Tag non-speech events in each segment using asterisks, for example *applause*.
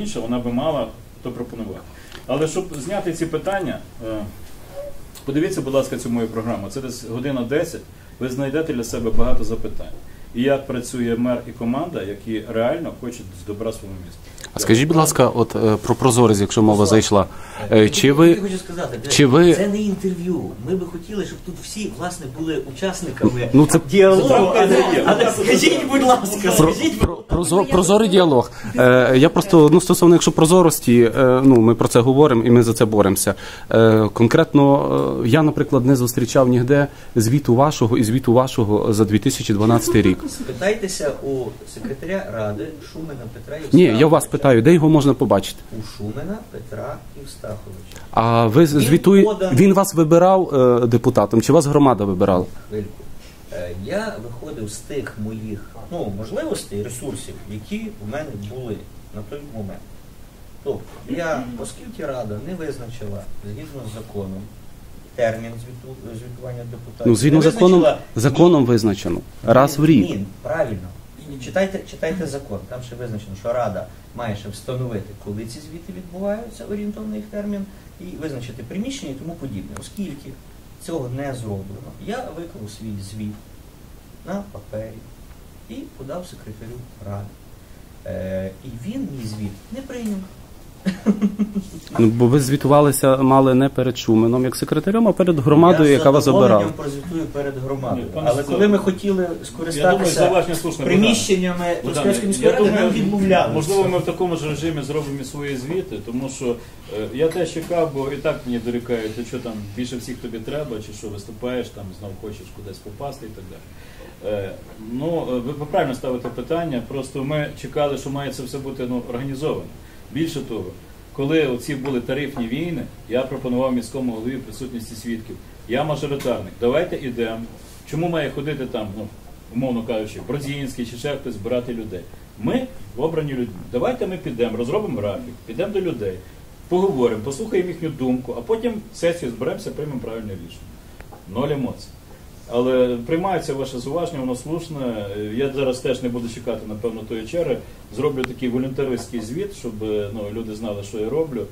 інше вона би мала то пропонувати. Але щоб зняти ці питання, е, подивіться, будь ласка, цю мою програму. Це десь година 10. Ви знайдете для себе багато запитань. І як працює мер і команда, які реально хочуть з добра свого міста. А скажіть, будь ласка, от е, про прозорість, якщо мова зайшла. Е, Чи Я хочу сказати, де- чи ви- це не інтерв'ю. Ми би хотіли, щоб тут всі власне були учасниками Ну, це- діалогу. А не, а не скажіть, будь ласка, Про, скажіть, про, прозо- прозорий діалог. Е, я просто ну стосовно якщо прозорості, е, ну ми про це говоримо і ми за це боремося. Е, конкретно е, я, наприклад, не зустрічав ніде звіту вашого і звіту вашого за 2012 рік. Питайтеся у секретаря ради Шумена Петра Ні, Євстаховича. я вас питаю, де його можна побачити? У Шумена Петра Євстаховича. А ви звітує поданий. він вас вибирав е, депутатом, чи вас громада вибирала? Хвильку. Е, Я виходив з тих моїх ну, можливостей, ресурсів, які в мене були на той момент. Тобто, я, оскільки Рада не визначила згідно з законом термін звіту, звітування депутатів, Ну згідно не законом, визначила законом визначено раз в рік. Ні, правильно. Читайте, читайте закон. Там ще визначено, що Рада має ще встановити, коли ці звіти відбуваються, орієнтовний термін, і визначити приміщення і тому подібне. Оскільки цього не зроблено, я виклав свій звіт на папері і подав секретарю Ради. Е, і він мій звіт не прийняв. *laughs* Ну бо ви звітувалися мали не перед Шуменом як секретарем, а перед громадою, я яка вас з задоволенням обирала. прозвітую перед громадою. Ні, пане Але коли ми хотіли Я думаю, скористатися слушне. приміщеннями Богдане, міської ради, нам відмовляли. Можливо, ми в такому ж режимі зробимо і свої звіти, тому що е, я теж чекав, бо і так мені дорікають, а що там більше всіх тобі треба, чи що виступаєш, там знов хочеш кудись попасти і так далі. Е, ну, е, ви правильно ставите питання, просто ми чекали, що має це все бути ну, організовано. Більше того, коли оці були тарифні війни, я пропонував міському голові присутності свідків. Я мажоритарник, давайте ідемо. Чому має ходити там, ну, умовно кажучи, Бродзінський чи ще хтось збирати людей? Ми обрані людьми. Давайте ми підемо, розробимо графік, підемо до людей, поговоримо, послухаємо їхню думку, а потім сесію зберемося, приймемо правильне рішення. Ноль емоцій. Але приймається ваше зуваження, воно слушне. Я зараз теж не буду чекати, напевно, тої черги. Зроблю такий волюнтаристський звіт, щоб ну, люди знали, що я роблю.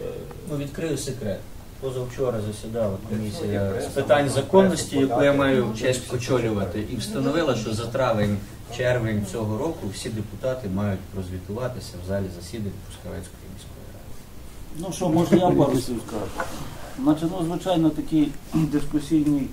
Е, Ну, відкрию секрет. Позавчора засідала комісія з питань законності, яку я маю честь очолювати, і встановила, що за травень, червень цього року всі депутати мають прозвітуватися в залі засідань Пускавецької міської ради. Ну що, може я пару слів скажу. Значить, ну, звичайно, такий *clears throat* дискусійний